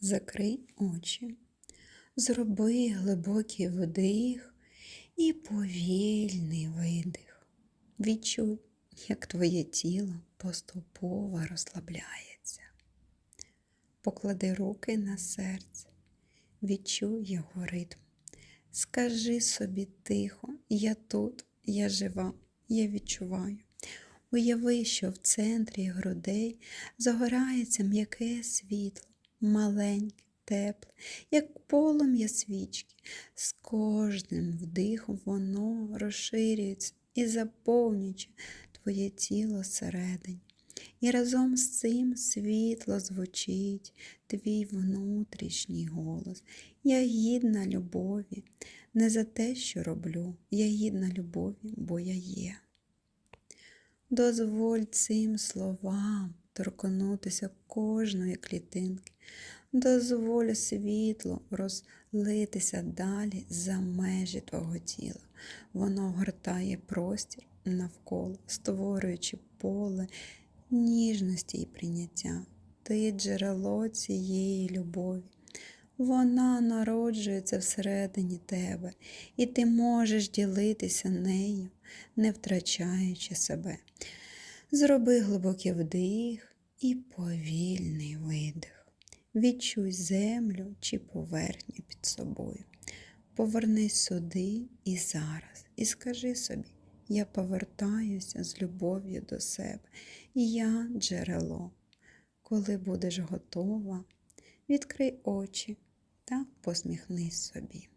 закрий очі, зроби глибокий вдих і повільний видих. Відчуй, як твоє тіло поступово розслабляється. Поклади руки на серце, відчуй його ритм. Скажи собі тихо, я тут, я жива, я відчуваю. Уяви, що в центрі грудей загорається м'яке світло, маленьке, тепле, як полум'я свічки. З кожним вдихом воно розширюється і заповнюючи твоє тіло всередині. І разом з цим світло звучить твій внутрішній голос. Я гідна любові, не за те, що роблю, я гідна любові, бо я є. Дозволь цим словам торкнутися кожної клітинки. Дозволь світлу розлитися далі за межі твого тіла. Воно огортає простір навколо, створюючи поле ніжності і прийняття. Ти джерело цієї любові. Вона народжується всередині тебе, і ти можеш ділитися нею, не втрачаючи себе. Зроби глибокий вдих і повільний видих. Відчуй землю чи поверхню під собою. Повернись сюди і зараз, і скажи собі, я повертаюся з любов'ю до себе, я джерело. Коли будеш готова, відкрий очі та посміхнись собі.